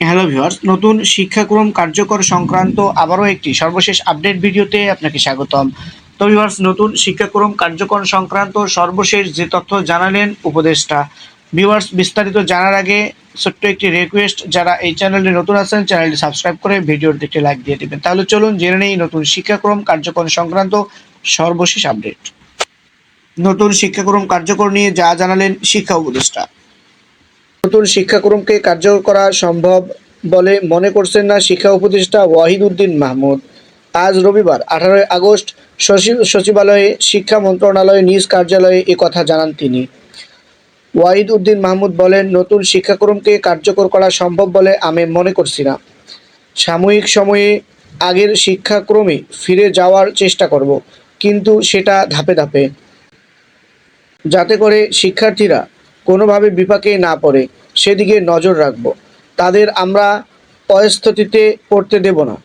Hello viewers নতুন শিক্ষাক্রম কার্যকর সংক্রান্ত আবারও একটি সর্বশেষ আপডেট ভিডিওতে আপনাকে স্বাগতম। তো ভিউয়ার্স নতুন শিক্ষাক্রম কার্যকর সংক্রান্ত সর্বশেষ যে তথ্য জানালেন উপদেষ্টা ভিউয়ার্স বিস্তারিত জানার আগে ছোট্ট একটি রিকোয়েস্ট যারা এই চ্যানেলে নতুন আছেন চ্যানেলটি সাবস্ক্রাইব করে ভিডিওটি একটি লাইক দিয়ে দেবেন। তাহলে চলুন জেনে নেই নতুন শিক্ষাক্রম কার্যকর সংক্রান্ত সর্বশেষ আপডেট নতুন শিক্ষাক্রম কার্যকর নিয়ে যা জানালেন শিক্ষা উপদেষ্টা। নতুন শিক্ষাক্রমকে কার্যকর করা সম্ভব বলে মনে করছেন না শিক্ষা উপদেষ্টা ওয়াহিদ উদ্দিন মাহমুদ। আজ রবিবার, আঠারোই আগস্ট সচিব- সচিবালয়ে শিক্ষা মন্ত্রণালয়ে নিজ কার্যালয়ে এ কথা জানান তিনি। ওয়াহিদ উদ্দিন মাহমুদ বলেন, নতুন শিক্ষাক্রমকে কার্যকর করা সম্ভব বলে আমি মনে করছি না। সাময়িক সময়ে আগের শিক্ষাক্রমে ফিরে যাওয়ার চেষ্টা করব, কিন্তু সেটা ধাপে ধাপে। যাতে করে শিক্ষার্থীরা কোনোভাবে বিপাকে না পড়ে সেদিকে নজর রাখব। তাদের আমরা অস্থিতিতে পড়তে দেব না।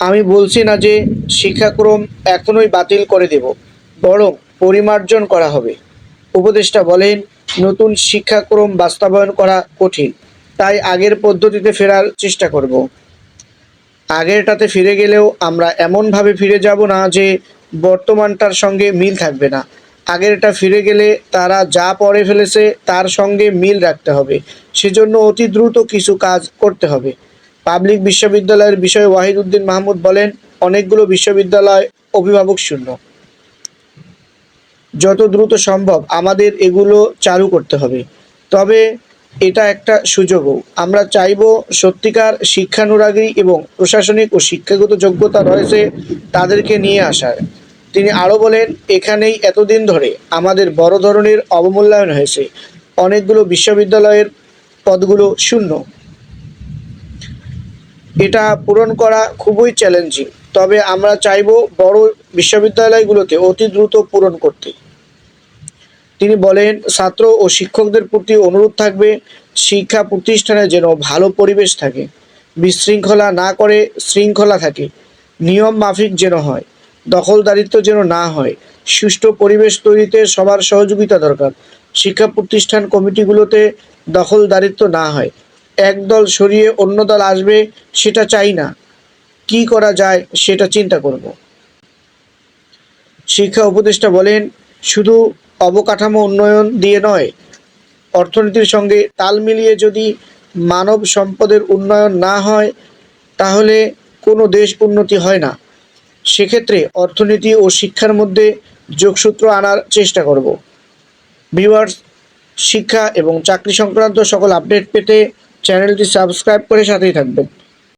আমি বলছি না যে শিক্ষাক্রম এখনই বাতিল করে দেব, বরং পরিমার্জন করা হবে। উপদেষ্টা বলেন, নতুন শিক্ষাক্রম বাস্তবায়ন করা কঠিন, তাই আগের পদ্ধতিতে ফেরার চেষ্টা করব। আগেরটাতে ফিরে গেলেও আমরা এমনভাবে ফিরে যাব না যে বর্তমানটার সঙ্গে মিল থাকবে না। আগেরটা ফিরে গেলে তারা যা পড়ে ফেলেছে তার সঙ্গে মিল রাখতে হবে। সেজন্য অতি দ্রুত কিছু কাজ করতে হবে। পাবলিক বিশ্ববিদ্যালয়ের বিষয়ে ওয়াহিদ উদ্দিন মাহমুদ বলেন, অনেকগুলো বিশ্ববিদ্যালয় অভিভাবক শূন্য। যত দ্রুত সম্ভব আমাদের এগুলো চালু করতে হবে। তবে এটা একটা সুযোগও। আমরা চাইব সত্যিকার শিক্ষানুরাগী এবং প্রশাসনিক ও শিক্ষাগত যোগ্যতা রয়েছে তাদেরকে নিয়ে আসার। তিনি আরও বলেন, এখানেই এতদিন ধরে আমাদের বড় ধরনের অবমূল্যায়ন হয়েছে। অনেকগুলো বিশ্ববিদ্যালয়ের পদগুলো শূন্য। এটা পূরণ করা খুবই চ্যালেঞ্জিং। তবে আমরা চাইব বড় বিশ্ববিদ্যালয়গুলোতে অতি দ্রুত পূরণ করতে। তিনি বলেন, ছাত্র ও শিক্ষকদের প্রতি অনুরোধ থাকবে, শিক্ষা প্রতিষ্ঠানে যেন ভালো পরিবেশ থাকে। বিশৃঙ্খলা না করে শৃঙ্খলা থাকে। নিয়ম মাফিক যেন হয়। দখলদারিত্ব যেন না হয়। সুষ্ঠু পরিবেশ তৈরিতে সবার সহযোগিতা দরকার। শিক্ষা প্রতিষ্ঠান কমিটিগুলোতে দখলদারিত্ব না হয়। এক দল সরিয়ে অন্য দল আসবে, সেটা চাই না। কি করা যায়, সেটা চিন্তা করব। শিক্ষা উপদেষ্টা বলেন, শুধু অবকাঠামো উন্নয়ন দিয়ে নয়, অর্থনীতির সঙ্গে তাল মিলিয়ে যদি মানব সম্পদের উন্নয়ন না হয়, তাহলে কোনো দেশ উন্নতি হয় না। সেক্ষেত্রে অর্থনীতি ও শিক্ষার মধ্যে যোগসূত্র আনার চেষ্টা করব। ভিউয়ার্স, শিক্ষা এবং চাকরি সংক্রান্ত সকল আপডেট পেতে চ্যানেলটি সাবস্ক্রাইব করে সাথেই থাকবেন।